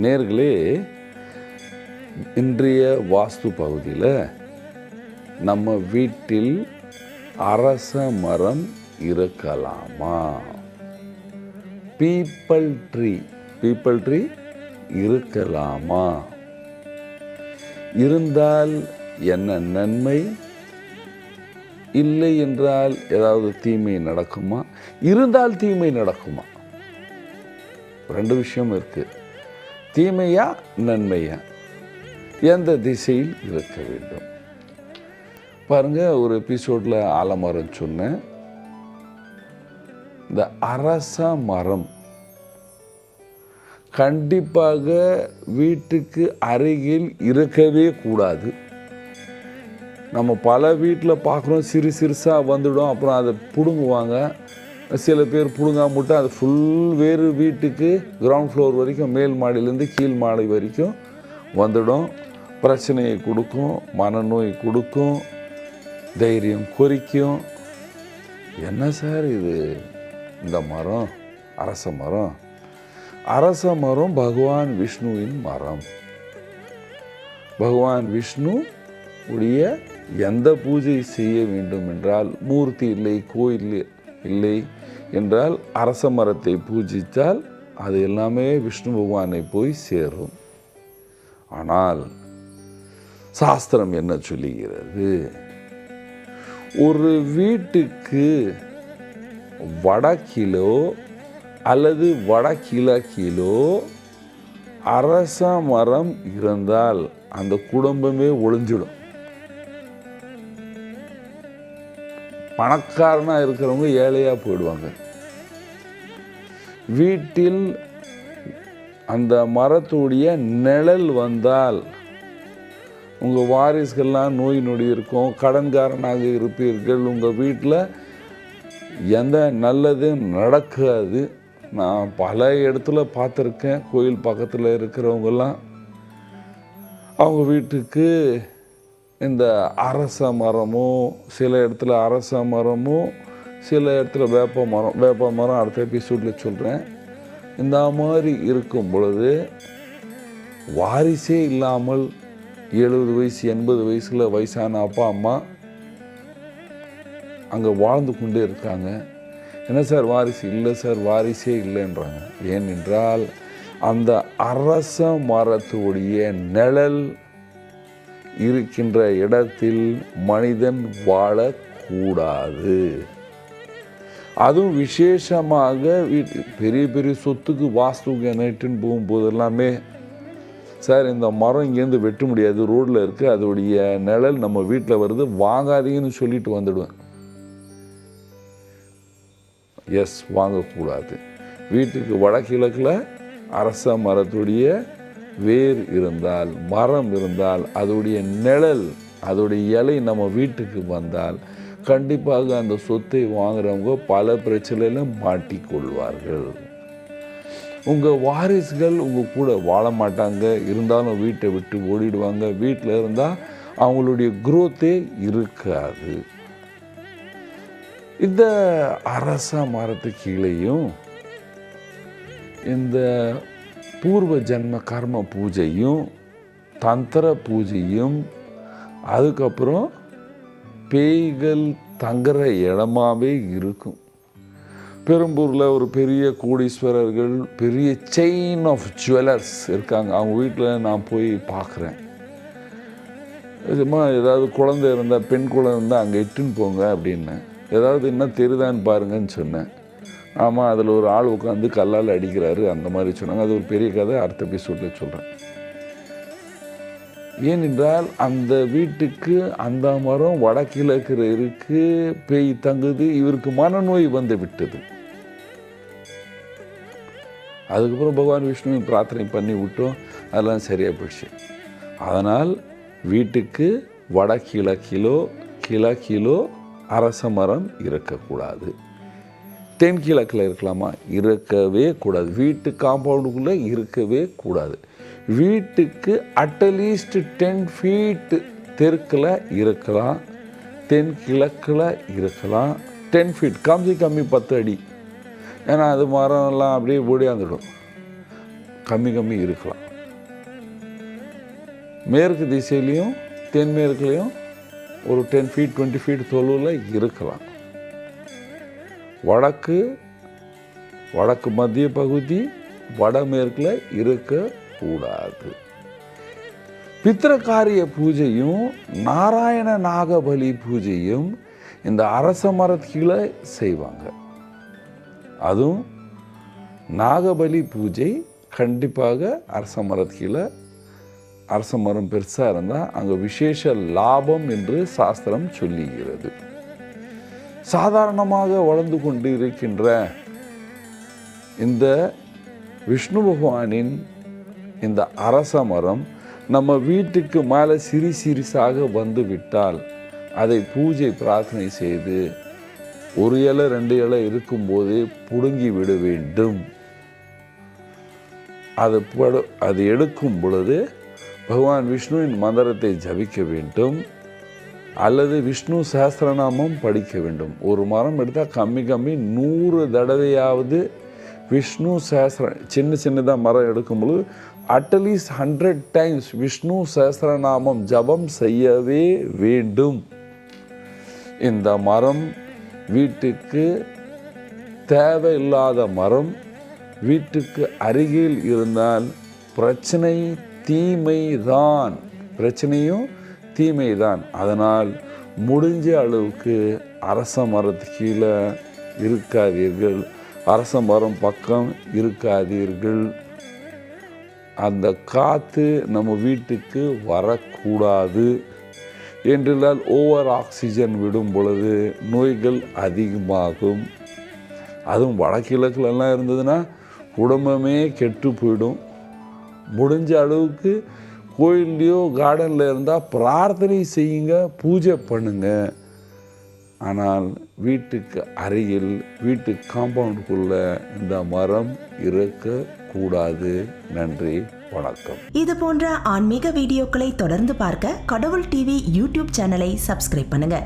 நேர்களே இன்றைய வாஸ்து பகுதியில் நம்ம வீட்டில் அரச மரம் இருக்கலாமா? பீப்பிள் ட்ரீ பீப்பிள் ட்ரீ இருக்கலாமா? இருந்தால் என்ன நன்மை? இல்லை என்றால் ஏதாவது தீமை நடக்குமா? இருந்தால் தீமை நடக்குமா? ரெண்டு விஷயம் இருக்குது தீமையா நன்மையா? எந்த திசையில் இருக்க வேண்டும்? பாருங்க ஒரு எபிசோடில் ஆலமரம் சொன்னேன். இந்த அரச மரம் கண்டிப்பாக வீட்டுக்கு அருகில் இருக்கவே கூடாது. நம்ம பல வீட்டில் பார்க்குறோம் சிறு சிறுசாக வந்துடும் அப்புறம் அதை பிடுங்குவாங்க. சில பேர் பிடுங்காம அது ஃபுல் வேறு வீட்டுக்கு கிரவுண்ட் ஃப்ளோர் வரைக்கும் மேல் மாடியிலேருந்து கீழ் மாடி வரைக்கும் வந்துடும். பிரச்சனையை கொடுக்கும் மனநோய் கொடுக்கும் தைரியம் குறிக்கும். என்ன சார் இது? இந்த மரம் அரச மரம். அரச மரம் பகவான் விஷ்ணுவின் மரம். பகவான் விஷ்ணு உடைய எந்த பூஜை செய்ய வேண்டும் என்றால் மூர்த்தி இல்லை கோயில் இல்லை என்றால் அரச மரத்தை பூஜித்தால் அது எல்லாமே விஷ்ணு பகவானை போய் சேரும். ஆனால் சாஸ்திரம் என்ன சொல்லுகிறது? ஒரு வீட்டுக்கு வடக்கிலோ அல்லது வடகிழக்கிலோ அரச மரம் இருந்தால் அந்த குடும்பமே ஒளிஞ்சிடும். பணக்காரனாக இருக்கிறவங்க ஏழையாக போயிடுவாங்க. வீட்டில் அந்த மரத்துடைய நிழல் வந்தால் உங்கள் வாரிசுகள்லாம் நோய் நொடி இருக்கும் கடன்காரனாக இருப்பீர்கள் உங்கள் வீட்டில் எந்த நல்லதும் நடக்காது. நான் பல இடத்துல பார்த்துருக்கேன் கோயில் பக்கத்தில் இருக்கிறவங்கெல்லாம். அவங்க வீட்டுக்கு இந்த அரச மரமும் சில இடத்துல அரச மரமும் சில இடத்துல வேப்ப மரம் வேப்ப மரம் அடுத்த எபிசோடில் சொல்கிறேன் இந்த மாதிரி இருக்கும் பொழுது வாரிசே இல்லாமல் எழுபது வயசு எண்பது வயசில் வயசான அப்பா அம்மா அங்கே வாழ்ந்து கொண்டே இருக்காங்க. என்ன சார் வாரிசு? இல்லை சார் வாரிசே இல்லைன்றாங்க. ஏனென்றால் அந்த அரச மரத்துடைய நிழல் இருக்கின்ற இடத்தில் மனிதன் வாழக்கூடாது. அதுவும் விசேஷமாக வீட்டு பெரிய பெரிய சொத்துக்கு வாஸ்துக்கு நைட்டுன்னு போகும்போது எல்லாமே சார் இந்த மரம் இங்கேருந்து வெட்ட முடியாது ரோட்டில் இருக்குது அதோடைய நிழல் நம்ம வீட்டில் வருது வாங்காதீங்கன்னு சொல்லிட்டு வந்துடுவேன். எஸ் வாங்கக்கூடாது. வீட்டுக்கு வடகிழக்கில் அரச மரத்துடைய வேர் இருந்தால் மரம் இருந்தால் அதோடைய நிழல் அதோடைய இலை நம்ம வீட்டுக்கு வந்தால் கண்டிப்பாக அந்த சொத்தை வாங்குறவங்க பல பிரச்சனையில மாட்டிக்கொள்வார்கள். உங்கள் வாரிசுகள் உங்கள் கூட வாழ மாட்டாங்க. இருந்தாலும் வீட்டை விட்டு ஓடிடுவாங்க. வீட்டில் இருந்தால் அவங்களுடைய குரோத்தே இருக்காது. இந்த அரச மரத்து கீழேயும் இந்த பூர்வ ஜென்ம கர்ம பூஜையும் தந்திர பூஜையும் அதுக்கப்புறம் பேய்கள் தங்குற இடமாவே இருக்கும். பெரும்பூரில் ஒரு பெரிய கோடீஸ்வரர்கள் பெரிய செயின் ஆஃப் ஜுவல்லர்ஸ் இருக்காங்க. அவங்க வீட்டில் நான் போய் பார்க்குறேன் நிஜமாக ஏதாவது குழந்தை இருந்தால் பெண் குழந்தை இருந்தால் அங்கே இட்டுன்னு போங்க அப்படின்னேன் ஏதாவது என்ன தெரியுதான்னு பாருங்கன்னு சொன்னேன். ஆமாம் அதில் ஒரு ஆள் உட்காந்து கல்லால் அடிக்கிறாரு. அந்த மாதிரி சொன்னாங்க. அது ஒரு பெரிய கதை. அடுத்த எபிசோடில் சொல்கிறேன் ஏனென்றால் அந்த வீட்டுக்கு அந்த மரம் வடகிழக்கிற இருக்கு. பேய் தங்குது. இவருக்கு மனநோய் வந்து விட்டது. அதுக்கப்புறம் பகவான் விஷ்ணுவை பிரார்த்தனை பண்ணி விட்டோம். அதெல்லாம் சரியாக போயிடுச்சு. அதனால் வீட்டுக்கு வடகிழக்கிலோ கிழக்கிலோ அரச மரம் இருக்கக்கூடாது. தென்கிழக்கில் இருக்கலாமா? இருக்கவே கூடாது. வீட்டு காம்பவுண்டுக்குள்ளே இருக்கவே கூடாது. வீட்டுக்கு அட்லீஸ்ட் டென் ஃபீட்டு தெற்கில் இருக்கலாம். தென்கிழக்கில் இருக்கலாம். டென் ஃபீட் கம்மி கம்மி பத்து அடி. ஏன்னா அது மரம்லாம் அப்படியே ஓடியாந்துடும் கம்மி கம்மி இருக்கலாம். மேற்கு திசையிலையும் தென்மேற்குலேயும் ஒரு டென் ஃபீட் டுவெண்ட்டி ஃபீட் தொழுவில் இருக்கலாம். வடக்கு வடக்கு மத்திய பகுதி வடமேற்கில் இருக்கக்கூடாது. பித்திரக்காரிய பூஜையும் நாராயண நாகபலி பூஜையும் இந்த அரச மரத்தில செய்வாங்க. அதுவும் நாகபலி பூஜை கண்டிப்பாக அரச மரத்தில அரச மரம் பெருசாக இருந்தால் அங்கே விசேஷ லாபம் என்று சாஸ்திரம் சொல்லுகிறது. சாதாரணமாக வளர்ந்து கொண்டு இருக்கின்ற இந்த விஷ்ணு பகவானின் இந்த அரச மரம் நம்ம வீட்டுக்கு மேலே சிறு சிறிசாக வந்து விட்டால் அதை பூஜை பிரார்த்தனை செய்து ஒரு இலை ரெண்டு இலை இருக்கும்போது புடுங்கி விட வேண்டும். அது படு அது எடுக்கும் பொழுது பகவான் விஷ்ணுவின் மந்திரத்தை ஜபிக்க வேண்டும். அல்லது விஷ்ணு சஹஸ்ரநாமம் படிக்க வேண்டும். ஒரு மரம் எடுத்தால் கம்மி கம்மி நூறு தடவையாவது விஷ்ணு சஹசிர சின்ன சின்னதாக மரம் எடுக்கும்பொழுது at least hundred times Vishnu Sahasranamam ஜபம் செய்யவே வேண்டும். இந்த மரம் வீட்டுக்கு தேவையில்லாத மரம் வீட்டுக்கு அருகில் இருந்தால் பிரச்சனை தீமை தான் பிரச்சனையும் தீமைதான். அதனால் முடிஞ்ச அளவுக்கு அரச மரத்து கீழே இருக்காதீர்கள். அரச மரம் பக்கம் இருக்காதீர்கள். அந்த காற்று நம்ம வீட்டுக்கு வரக்கூடாது. என்றால் ஓவர் ஆக்சிஜன் விடும் பொழுது நோய்கள் அதிகமாகும். அதுவும் வடகிழக்குலலாம் இருந்ததுன்னா குடும்பமே கெட்டு போயிடும். முடிஞ்ச அளவுக்கு கோயில்லையோ கார்டனில் இருந்தால் பிரார்த்தனை செய்யுங்க பூஜை பண்ணுங்க. ஆனால் வீட்டுக்கு அருகில் வீட்டு காம்பவுண்டுக்குள்ளே இந்த மரம் இருக்கக்கூடாது. நன்றி வணக்கம். இது போன்ற ஆன்மீக வீடியோக்களை தொடர்ந்து பார்க்க கடவுள் டிவி யூடியூப் சேனலை சப்ஸ்கிரைப் பண்ணுங்க.